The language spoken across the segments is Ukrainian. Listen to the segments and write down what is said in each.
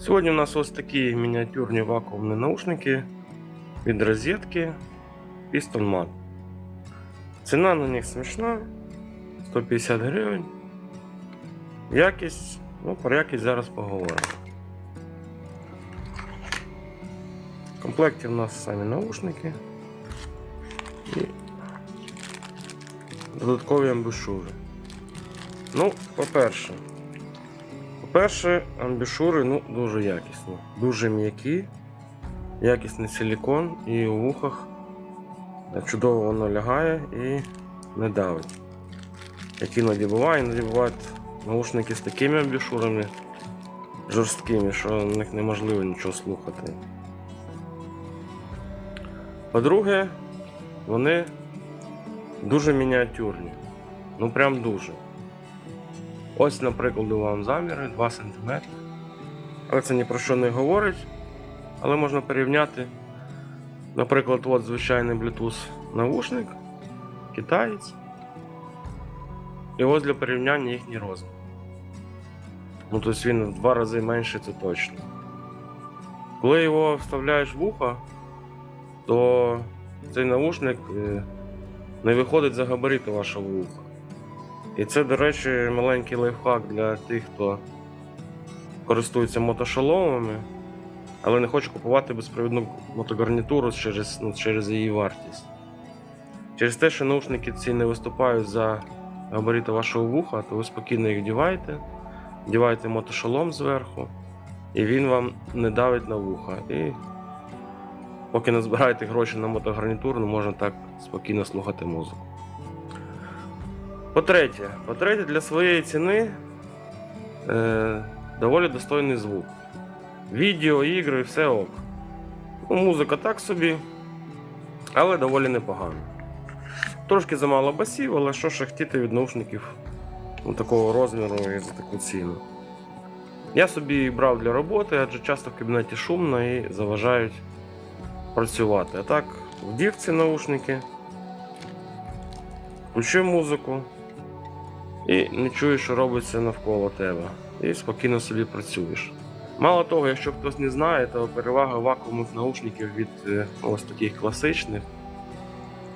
Сьогодні у нас ось такі мініатюрні вакуумні наушники від розетки Piston Mat. Ціна на них смішна 150 гривень. Якість, ну про якість зараз поговоримо. В комплекті в нас самі наушники і додаткові амбушури. Ну, по-перше, по-перше, амбішури ну, дуже якісні, дуже м'які, якісний силікон і у вухах чудово воно лягає і не давить. Як іноді буває, іноді бувають наушники з такими амбішурами жорсткими, що на них неможливо нічого слухати. По-друге, вони дуже мініатюрні. Ну прям дуже. Ось, наприклад, вам заміри 2 см. Але це ні про що не говорить. Але можна порівняти. Наприклад, от звичайний Bluetooth навушник, китаєць. І ось для порівняння їхній розмір. Ну, тобто він в два рази менше, це точно. Коли його вставляєш в ухо, то цей наушник е, не виходить за габарити вашого вуха. І це, до речі, маленький лайфхак для тих, хто користується мотошоломами, але не хоче купувати безпровідну мотогарнітуру через, ну, через її вартість. Через те, що наушники ці не виступають за габарити вашого вуха, то ви спокійно їх вдіваєте, вдіваєте мотошолом зверху, і він вам не давить на вуха. І поки не збираєте гроші на мотогарнітуру, можна так спокійно слухати музику. По-третє, по-третє, для своєї ціни е, доволі достойний звук. Відео, ігри, все ок. Ну, музика так собі, але доволі непогано. Трошки замало басів, але що ще хотіти від наушників ну, такого розміру і за таку ціну. Я собі брав для роботи, адже часто в кабінеті шумно і заважають працювати. А так, вдів ці наушники, включив музику і не чуєш, що робиться навколо тебе. І спокійно собі працюєш. Мало того, якщо хтось не знає, то перевага вакуумних наушників від е, ось таких класичних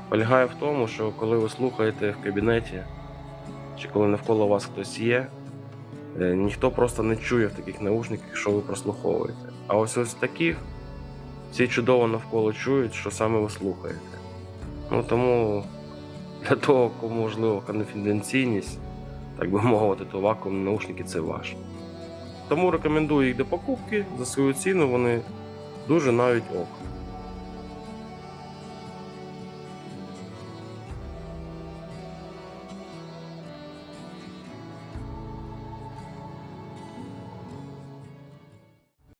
полягає в тому, що коли ви слухаєте в кабінеті, чи коли навколо вас хтось є, е, ніхто просто не чує в таких наушниках, що ви прослуховуєте. А ось ось таких всі чудово навколо чують, що саме ви слухаєте. Ну тому для того, кому можливо конфіденційність, так би мовити, то вакуумні наушники це ваш. Тому рекомендую їх до покупки за свою ціну, вони дуже навіть ок.